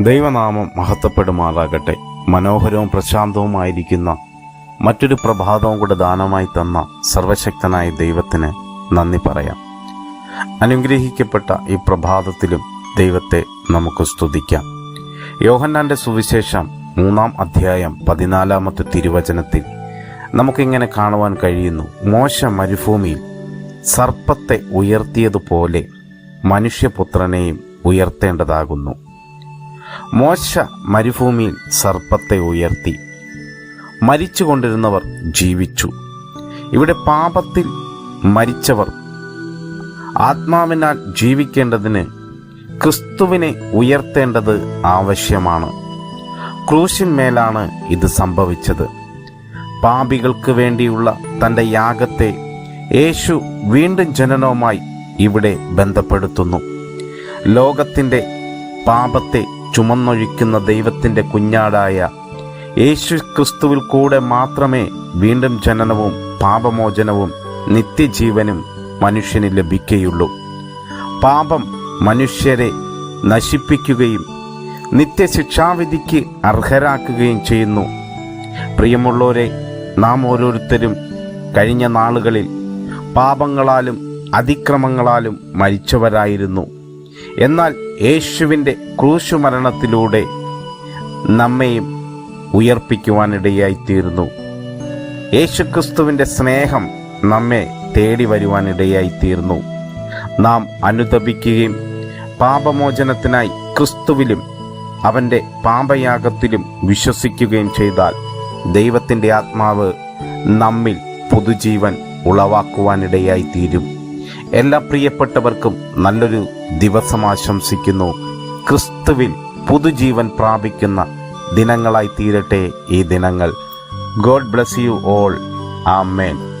ദൈവനാമം മഹത്വപ്പെടുമാറാകട്ടെ. മനോഹരവും പ്രശാന്തവുമായിരിക്കുന്ന മറ്റൊരു പ്രഭാതവും കൂടെ ദാനമായി തന്ന സർവശക്തനായ ദൈവത്തിന് നന്ദി പറയാം. അനുഗ്രഹിക്കപ്പെട്ട ഈ പ്രഭാതത്തിലും ദൈവത്തെ നമുക്ക് സ്തുതിക്കാം. യോഹന്നാന്റെ സുവിശേഷം മൂന്നാം അധ്യായം പതിനാലാമത്തെ തിരുവചനത്തിൽ നമുക്കിങ്ങനെ കാണുവാൻ കഴിയുന്നു. മോശ മരുഭൂമിയിൽ സർപ്പത്തെ ഉയർത്തിയതുപോലെ മനുഷ്യപുത്രനെയും ഉയർത്തേണ്ടതാകുന്നു. മോശ മരുഭൂമിയിൽ സർപ്പത്തെ ഉയർത്തി. മരിച്ചുകൊണ്ടിരുന്നവർ ജീവിച്ചു. ഇവിടെ പാപത്തിൽ മരിച്ചവർ. ആത്മാവിനാൽ ജീവിക്കേണ്ടതിന് ക്രിസ്തുവിനെ ഉയർത്തേണ്ടത് ആവശ്യമാണ്. ക്രൂശിന്മേലാണ് ഇത് സംഭവിച്ചത്. പാപികൾക്ക് വേണ്ടിയുള്ള തന്റെ യാഗത്തെ യേശു വീണ്ടും ജനനവുമായി ഇവിടെ ബന്ധപ്പെടുത്തുന്നു. ലോകത്തിന്റെ പാപത്തെ ചുമന്നൊഴിക്കുന്ന ദൈവത്തിന്റെ കുഞ്ഞാടായ യേശു ക്രിസ്തുവിൽ കൂടെ മാത്രമേ വീണ്ടും ജനനവും പാപമോചനവും നിത്യജീവനും മനുഷ്യന് ലഭിക്കുകയുള്ളൂ പാപം മനുഷ്യരെ നശിപ്പിക്കുകയും നിത്യശിക്ഷാവിധിക്ക് അർഹരാക്കുകയും ചെയ്യുന്നു. പ്രിയമുള്ളവരെ നാം ഓരോരുത്തരും കഴിഞ്ഞ നാളുകളിൽ പാപങ്ങളാലും അതിക്രമങ്ങളാലും മരിച്ചവരായിരുന്നു. എന്നാൽ യേശുവിന്റെ ക്രൂശുമരണത്തിലൂടെ നമ്മെയും ഉയർപ്പിക്കുവാനിടയായിത്തീർന്നു യേശുക്രിസ്തുവിന്റെ സ്നേഹം നമ്മെ തേടി വരുവാനിടയായിത്തീർന്നു നാം അനുദപിക്കുകയും പാപമോചനത്തിനായി ക്രിസ്തുവിലും അവന്റെ പാപയാഗത്തിലും വിശ്വസിക്കുകയും ചെയ്താൽ ദൈവത്തിന്റെ ആത്മാവ് നമ്മിൽ പുതുജീവൻ ഉളവാക്കുവാനിടയായിത്തീരും. എല്ലാ പ്രിയപ്പെട്ടവർക്കും നല്ലൊരു ദിവസം ആശംസിക്കുന്നു. ക്രിസ്തുവിൽ പുതുജീവൻ പ്രാപിക്കുന്ന ദിനങ്ങളായി തീരട്ടെ ഈ ദിനങ്ങൾ. God bless you all. Amen.